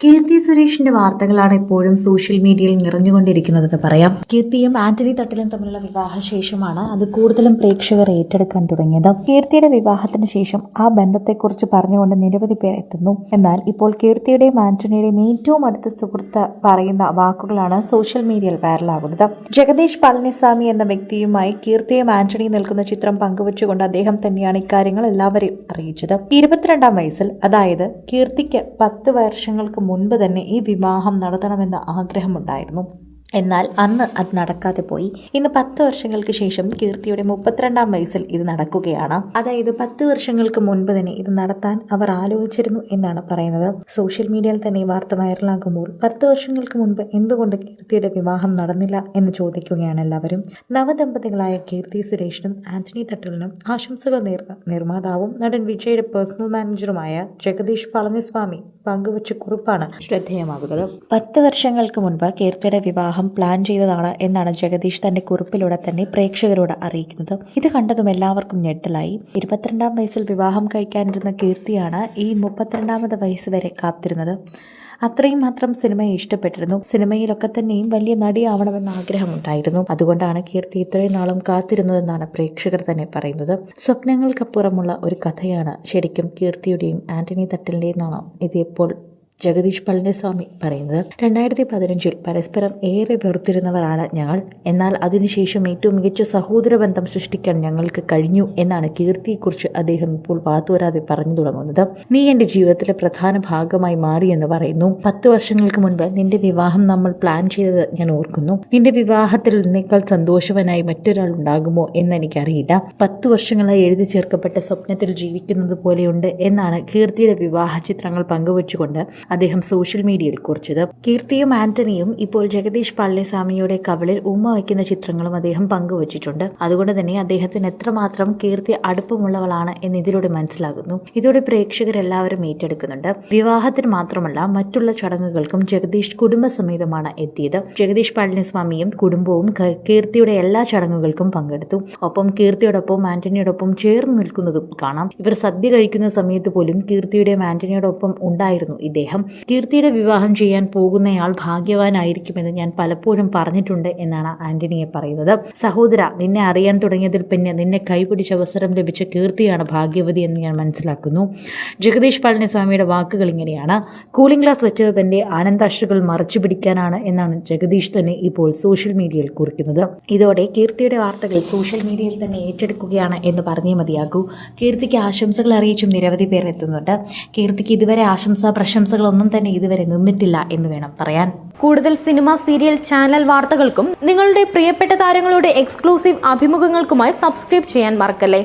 കീർത്തി സുരേഷിന്റെ വാർത്തകളാണ് എപ്പോഴും സോഷ്യൽ മീഡിയയിൽ നിറഞ്ഞുകൊണ്ടിരിക്കുന്നതെന്ന് പറയാം. കീർത്തിയും ആന്റണി തട്ടിലും തമ്മിലുള്ള വിവാഹശേഷമാണ് അത് കൂടുതലും പ്രേക്ഷകർ ഏറ്റെടുക്കാൻ തുടങ്ങിയത്. കീർത്തിയുടെ വിവാഹത്തിന് ശേഷം ആ ബന്ധത്തെക്കുറിച്ച് പറഞ്ഞുകൊണ്ട് നിരവധി പേർ എത്തുന്നു. എന്നാൽ ഇപ്പോൾ കീർത്തിയുടെയും ആന്റണിയുടെയും ഏറ്റവും അടുത്ത സുഹൃത്ത് പറയുന്ന വാക്കുകളാണ് സോഷ്യൽ മീഡിയയിൽ വൈറലാകുന്നത്. ജഗദീഷ് പളനിസ്വാമി എന്ന വ്യക്തിയുമായി കീർത്തിയും ആന്റണിയും നിൽക്കുന്ന ചിത്രം പങ്കുവച്ചുകൊണ്ട് അദ്ദേഹം തന്നെയാണ് ഇക്കാര്യങ്ങൾ എല്ലാവരെയും അറിയിച്ചത്. ഇരുപത്തിരണ്ടാം വയസ്സിൽ അതായത് കീർത്തിക്ക് പത്ത് വർഷങ്ങൾക്ക് മുൻപ് തന്നെ ഈ വിവാഹം നടത്തണമെന്ന ആഗ്രഹമുണ്ടായിരുന്നു. എന്നാൽ അന്ന് അത് നടക്കാതെ പോയി. ഇന്ന് പത്ത് വർഷങ്ങൾക്ക് ശേഷം കീർത്തിയുടെ മുപ്പത്തിരണ്ടാം വയസ്സിൽ ഇത് നടക്കുകയാണ്. അതായത് പത്ത് വർഷങ്ങൾക്ക് മുൻപ് തന്നെ ഇത് നടത്താൻ അവർ ആലോചിച്ചിരുന്നു എന്നാണ് പറയുന്നത്. സോഷ്യൽ മീഡിയയിൽ തന്നെ ഈ വാർത്ത വൈറലാകുമ്പോൾ പത്ത് വർഷങ്ങൾക്ക് മുൻപ് എന്തുകൊണ്ട് കീർത്തിയുടെ വിവാഹം നടന്നില്ല എന്ന് ചോദിക്കുകയാണ് എല്ലാവരും. നവദമ്പതികളായ കീർത്തി സുരേഷിനും ആന്റണി തട്ടലിനും ആശംസകൾ നേർന്ന നിർമ്മാതാവും നടൻ വിജയുടെ പേഴ്സണൽ മാനേജറുമായ ജഗദീഷ് പളനിസ്വാമി പങ്കുവച്ച കുറിപ്പാണ്. ശ്രദ്ധേയമാകുന്നത് പത്ത് വർഷങ്ങൾക്ക് മുൻപ് കീർത്തിയുടെ വിവാഹം പ്ലാൻ ചെയ്തതാണ് എന്നാണ് ജഗദീഷ് തന്റെ കുറിപ്പിലൂടെ തന്നെ പ്രേക്ഷകരോട് അറിയിക്കുന്നത്. ഇത് കണ്ടതും എല്ലാവർക്കും ഞെട്ടലായി. ഇരുപത്തിരണ്ടാം വയസ്സിൽ വിവാഹം കഴിക്കാനിരുന്ന കീർത്തിയാണ് ഈ മുപ്പത്തിരണ്ടാമത് വയസ്സ് വരെ കാത്തിരുന്നത്. അത്രയും മാത്രം സിനിമയെ ഇഷ്ടപ്പെട്ടിരുന്നു. സിനിമയിലൊക്കെ തന്നെയും വലിയ നടിയാവണമെന്ന ആഗ്രഹമുണ്ടായിരുന്നു. അതുകൊണ്ടാണ് കീർത്തി ഇത്രയും നാളും കാത്തിരുന്നതെന്നാണ് പ്രേക്ഷകർ തന്നെ പറയുന്നത്. സ്വപ്നങ്ങൾക്കപ്പുറമുള്ള ഒരു കഥയാണ് ശരിക്കും കീർത്തിയുടെയും ആന്റണി തട്ടലിന്റെയും നാണം ഇത് ഇപ്പോൾ ജഗദീഷ് പളനിസ്വാമി പറയുന്നത്. രണ്ടായിരത്തി പതിനഞ്ചിൽ പരസ്പരം ഏറെ വെറുത്തിരുന്നവരാണ് ഞങ്ങൾ. എന്നാൽ അതിനുശേഷം ഏറ്റവും മികച്ച സഹോദര ബന്ധം സൃഷ്ടിക്കാൻ ഞങ്ങൾക്ക് കഴിഞ്ഞു എന്നാണ് കീർത്തിയെക്കുറിച്ച് അദ്ദേഹം ഇപ്പോൾ വാതുവരാതെ പറഞ്ഞു തുടങ്ങുന്നത്. നീ എന്റെ ജീവിതത്തിലെ പ്രധാന ഭാഗമായി മാറി എന്ന് പറയുന്നു. പത്ത് വർഷങ്ങൾക്ക് മുൻപ് നിന്റെ വിവാഹം നമ്മൾ പ്ലാൻ ചെയ്തത് ഞാൻ ഓർക്കുന്നു. നിന്റെ വിവാഹത്തിൽ നിന്നേക്കാൾ സന്തോഷവനായി മറ്റൊരാൾ ഉണ്ടാകുമോ എന്ന് എനിക്കറിയില്ല. പത്ത് വർഷങ്ങളായി എഴുതി ചേർക്കപ്പെട്ട സ്വപ്നത്തിൽ ജീവിക്കുന്നത് പോലെയുണ്ട് എന്നാണ് കീർത്തിയുടെ വിവാഹ ചിത്രങ്ങൾ പങ്കുവച്ചുകൊണ്ട് അദ്ദേഹം സോഷ്യൽ മീഡിയയിൽ കുറിച്ചത്. കീർത്തിയും ആന്റണിയും ഇപ്പോൾ ജഗദീഷ് പള്ളിസ്വാമിയുടെ കവളിൽ ഉമ്മ വയ്ക്കുന്ന ചിത്രങ്ങളും അദ്ദേഹം പങ്കുവച്ചിട്ടുണ്ട്. അതുകൊണ്ട് തന്നെ അദ്ദേഹത്തിന് എത്രമാത്രം കീർത്തി അടുപ്പമുള്ളവളാണ് എന്ന് ഇതിലൂടെ മനസ്സിലാകുന്നു. ഇതോടെ പ്രേക്ഷകരെല്ലാവരും ഏറ്റെടുക്കുന്നുണ്ട്. വിവാഹത്തിന് മാത്രമല്ല മറ്റുള്ള ചടങ്ങുകൾക്കും ജഗദീഷ് കുടുംബസമേതമാണ് എത്തിയത്. ജഗദീഷ് പളനിസ്വാമിയും കുടുംബവും കീർത്തിയുടെ എല്ലാ ചടങ്ങുകൾക്കും പങ്കെടുത്തു. ഒപ്പം കീർത്തിയോടൊപ്പം ആന്റണിയോടൊപ്പം ചേർന്ന് നിൽക്കുന്നതും കാണാം. ഇവർ സദ്യ കഴിക്കുന്ന സമയത്ത് പോലും കീർത്തിയുടെയും ആന്റണിയോടൊപ്പം ഉണ്ടായിരുന്നു ഇദ്ദേഹം. കീർത്തിയുടെ വിവാഹം ചെയ്യാൻ പോകുന്നയാൾ ഭാഗ്യവാനായിരിക്കുമെന്ന് ഞാൻ പലപ്പോഴും പറഞ്ഞിട്ടുണ്ട് എന്നാണ് ആന്റണിയെ പറയുന്നത്. സഹോദര നിന്നെ അറിയാൻ തുടങ്ങിയതിൽ പിന്നെ നിന്നെ കൈപിടിച്ച അവസരം ലഭിച്ച കീർത്തിയാണ് ഭാഗ്യവതി എന്ന് ഞാൻ മനസ്സിലാക്കുന്നു. ജഗദീഷ് പളനിസ്വാമിയുടെ വാക്കുകൾ ഇങ്ങനെയാണ്. കൂളിംഗ് ഗ്ലാസ് വെച്ചത് തന്റെ ആനന്ദാശ്രുകൾ മറച്ചു പിടിക്കാനാണ് എന്നാണ് ജഗദീഷ് തന്നെ ഇപ്പോൾ സോഷ്യൽ മീഡിയയിൽ കുറിക്കുന്നത്. ഇതോടെ കീർത്തിയുടെ വാർത്തകൾ സോഷ്യൽ മീഡിയയിൽ തന്നെ ഏറ്റെടുക്കുകയാണ് എന്ന് പറഞ്ഞേ മതിയാകൂ. കീർത്തിക്ക് ആശംസകൾ അറിയിച്ചും നിരവധി പേർ എത്തുന്നുണ്ട്. കീർത്തിക്ക് ഇതുവരെ ആശംസാ പ്രശംസകളൊന്നും തന്നെ ഇതുവരെ നിന്നിട്ടില്ല എന്ന് വേണം പറയാൻ. കൂടുതൽ സിനിമ സീരിയൽ ചാനൽ വാർത്തകൾക്കും നിങ്ങളുടെ പ്രിയപ്പെട്ട താരങ്ങളുടെ എക്സ്ക്ലൂസീവ് അഭിമുഖങ്ങൾക്കുമായി സബ്സ്ക്രൈബ് ചെയ്യാൻ മറക്കല്ലേ?